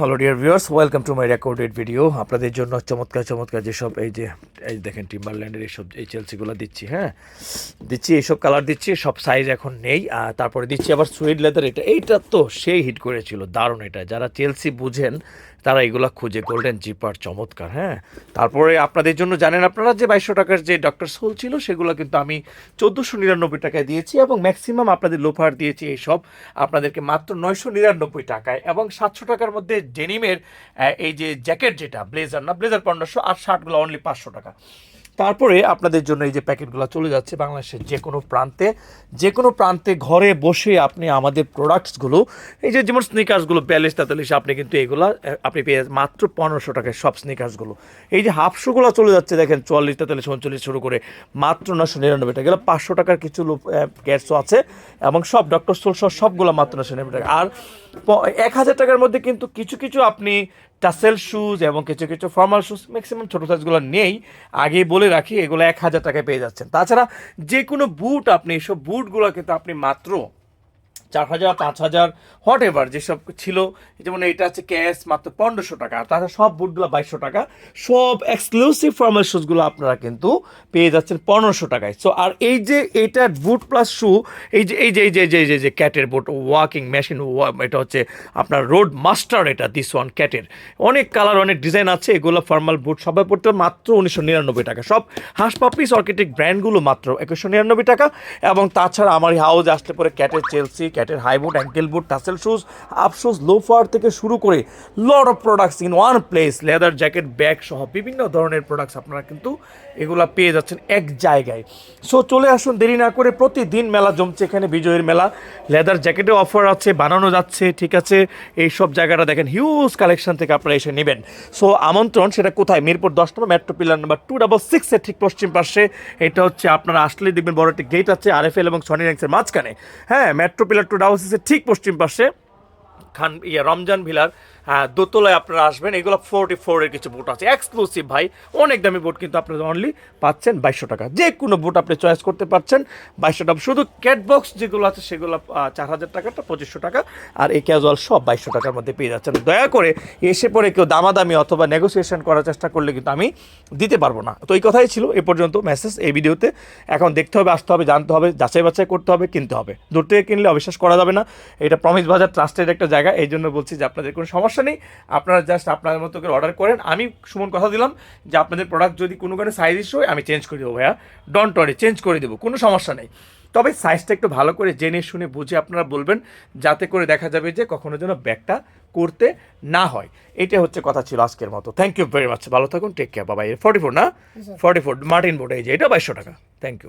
Hello dear viewers welcome to my recorded video আপনাদের জন্য চমৎকার চমৎকার যেসব এই যে, এই দেখেন টিম্বারল্যান্ডের এইসব, এই চেলসিগুলো দিচ্ছি হ্যাঁ? দিচ্ছি, এইসব কালার দিচ্ছি, সব সাইজ এখন নেই। আর তারপরে দিচ্ছি আবার সুইড লেদার এটা, এইটা তো সেই হিট করেছিল, দারুণ এটা। যারা চেলসি বুঝেন তারা এগুলো খুঁজে গোল্ডেন জিপার চমৎকার হ্যাঁ? তারপরে আপনাদের জন্য জানেন আপনারা যে বাইশশো টাকার যে ডক্টর সোল ছিল, সেগুলো কিন্তু আমি চোদ্দোশো নিরানব্বই টাকায় দিয়েছি এবং ম্যাক্সিমাম আপনাদের লোফার দিয়েছি এইসব। আপনাদেরকে মাত্র নয়শো নিরানব্বই টাকায় এবং সাতশো টাকার মধ্যে ডেনিমের এই যে জ্যাকেট যেটা, ব্লেজার না, ব্লেজার পনেরোশো আর শার্টগুলো অনলি পাঁচশো টাকা। তারপরে আপনাদের জন্য এই যে প্যাকেটগুলো চলে যাচ্ছে বাংলাদেশের যে কোনো প্রান্তে যে কোনো প্রান্তে ঘরে বসে আপনি আমাদের প্রোডাক্টসগুলো এই যে যেমন স্নিকার্সগুলো বিয়াল্লিশ তেতাল্লিশ, আপনি কিন্তু এগুলো আপনি পেয়ে মাত্র পনেরোশো টাকায় সব স্নিকার্সগুলো এই যে হাফ শুগুলো চলে যাচ্ছে দেখেন, চুয়াল্লিশ, তেতাল্লিশ, উনচল্লিশ শুরু করে মাত্র নশো নিরানব্বই টাকা। এগুলো পাঁচশো টাকার কিছু গ্যাটসও আছে এবং সব ডক্টর সোল সহ সবগুলো মাত্র নশো নিরানব্বই টাকা। আর এক হাজার টাকার মধ্যে কিন্তু কিছু কিছু আপনি টাসেল শ্যুজ এবং কিছু কিছু ফর্মাল শ্যুজ ম্যাক্সিমাম ছোটো সাইজগুলো নেই। আগে বলে রাখি, এগুলো এক হাজার টাকায় পেয়ে যাচ্ছেন। তাছাড়া যে কোনো বুট আপনি এসব বুটগুলো কিন্তু আপনি মাত্র চার হাজার, পাঁচ হাজার হোয়াট এভার যেসব ছিল, যেমন এটা হচ্ছে ক্যাশ মাত্র পনেরোশো টাকা তাছাড়া সব বুটগুলো বাইশশো টাকা, সব এক্সক্লুসিভ ফর্মাল শুজগুলো আপনারা কিন্তু পেয়ে যাচ্ছেন পনেরোশো টাকায়। সো আর এই যে এইটা বুট প্লাস শু এই যে এই যে এই যে এই যে এই যে ক্যাটের বুট ওয়াকিং মেশিন এটা হচ্ছে আপনার রোড মাস্টার এটা দিস ওয়ান ক্যাটের অনেক কালার অনেক ডিজাইন আছে, এগুলো ফর্মাল বুট সবাই পড়তে মাত্র উনিশশো নিরানব্বই টাকা। সব হাঁস পাপিস অর্কিটেক ব্র্যান্ডগুলো মাত্র একুশশো নিরানব্বই টাকা, এবং তাছাড়া আমার হাউস আসলে পরে ক্যাটের Chelsea ক্যাটের high boot ankle boot, tassel shoes up shoes loafer থেকে শুরু করে lot of products in one place leather jacket bag সহ বিভিন্ন ধরনের প্রোডাক্টস আপনারা কিন্তু এগুলা পেয়ে যাচ্ছেন এক জায়গায়। সো চলে আসুন, দেরি না করে প্রতিদিন মেলা জমছে এখানে, বিজয়ের মেলা। লেদার জ্যাকেটে অফার আছে, বানানো যাচ্ছে, ঠিক আছে? এই সব জায়গাটা দেখেন হিউজ কালেকশন থেকে আপনারা এসে নেবেন। সো আমন্ত্রণ, সেটা কোথায়? মিরপুর দশ number metro pillar number two double সিক্সের ঠিক পশ্চিম পাশে। এটা হচ্ছে, আপনারা আসলে দেখবেন, বড় একটি গেট আছে আরএফএল এবং সনি র্যাঙ্কসের মাঝখানে। হ্যাঁ মেট্রো পিলার টু ডাউসিসের ঠিক পশ্চিম পাশে খান ইয়ে রমজান ভিলার হ্যাঁ দোতলায় আপনারা আসবেন। এগুলো ফোরটি ফোরের কিছু বুট আছে। এক্সক্লুসিভ ভাই, অনেক দামি বুট কিন্তু আপনারা অনলি পাচ্ছেন বাইশশো টাকা। যে কোনো বুট আপনি চয়েস করতে পারছেন বাইশশো টাকা। শুধু ক্যাটবক্স যেগুলো আছে, সেগুলো চার হাজার টাকাটা পঁচিশশো টাকা। আর এই ক্যাজুয়াল সব বাইশশো টাকার মধ্যে পেয়ে যাচ্ছেন। দয়া করে এসে পরে কেউ দামাদামি অথবা নেগোসিয়েশন করার চেষ্টা করলে কিন্তু আমি দিতে পারব না। তো এই কথাই ছিল এ পর্যন্ত মেসেজ এই ভিডিওতে। এখন দেখতে হবে, আসতে হবে, জানতে হবে, যাচাই বাছাই করতে হবে, কিনতে হবে। দূর থেকে কিনলে অবিশ্বাস করা যাবে না। এটা প্রমিস বাজার ট্রাস্টের একটা জায়গা। এই জন্য বলছি যে আপনাদের কোনো সমস্যা নেই। আপনারা জাস্ট আপনাদের মতো করে অর্ডার করেন। আমি সুমন কথা দিলাম যে আপনাদের প্রোডাক্ট যদি কোনো কারণে সাইজ ইস্যু হয় আমি চেঞ্জ করে দেবো ভাইয়া। ডন্ট ওয়ারি চেঞ্জ করে দেবো কোনো সমস্যা নেই। তবে সাইজটা একটু ভালো করে জেনে শুনে বুঝে আপনারা বলবেন যাতে করে দেখা যাবে যে কখনো যেন ব্যাগটা করতে না হয়। এটা হচ্ছে কথা ছিল আজকের মতো। থ্যাংক ইউ ভেরি মাচ ভালো থাকুন take care Babai forty four না ফর্টি ফোর মার্টিন বোর্ড এই যে এটা বাইশশো টাকা। Thank you